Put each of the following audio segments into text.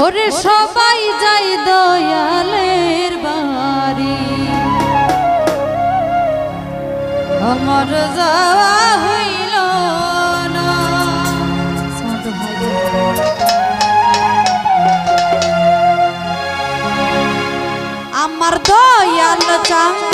ওরে সবাই যাই দয়ালের বাড়ি। আমার যাওয়া হইল আমার দয়াল চাহ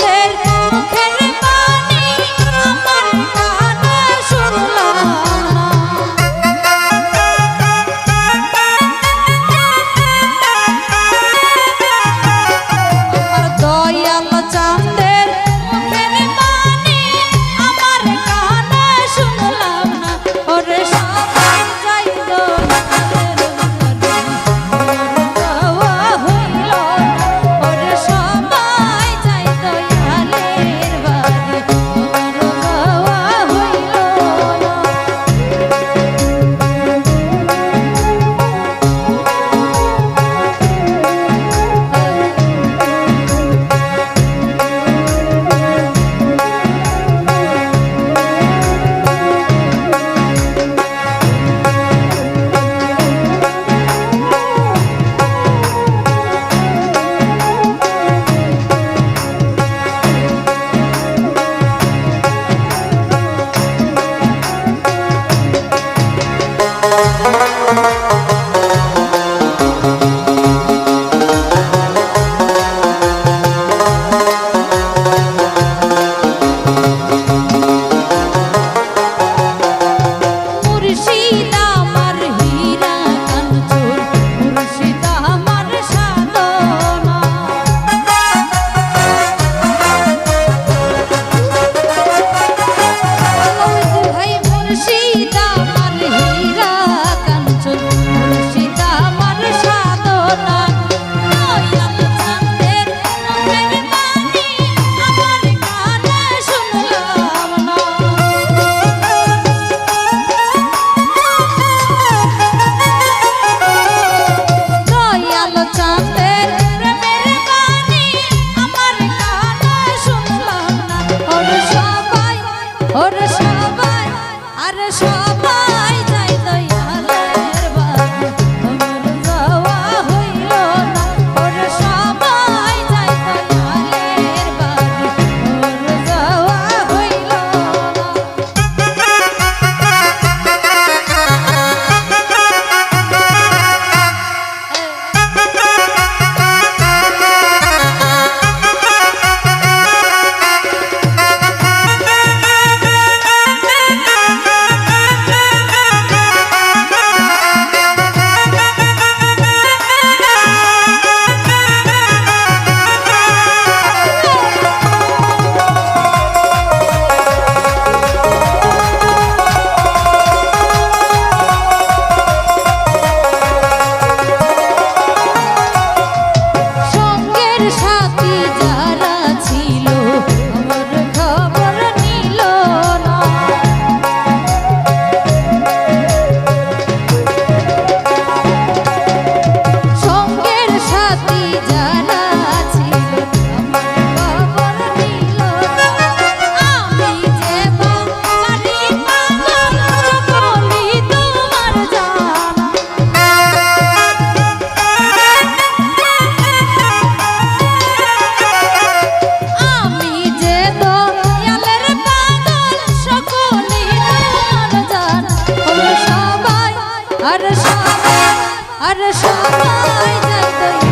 আর সবাই আর সবাই যাই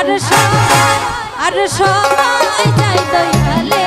আর সবাই আর সবাই যাই দই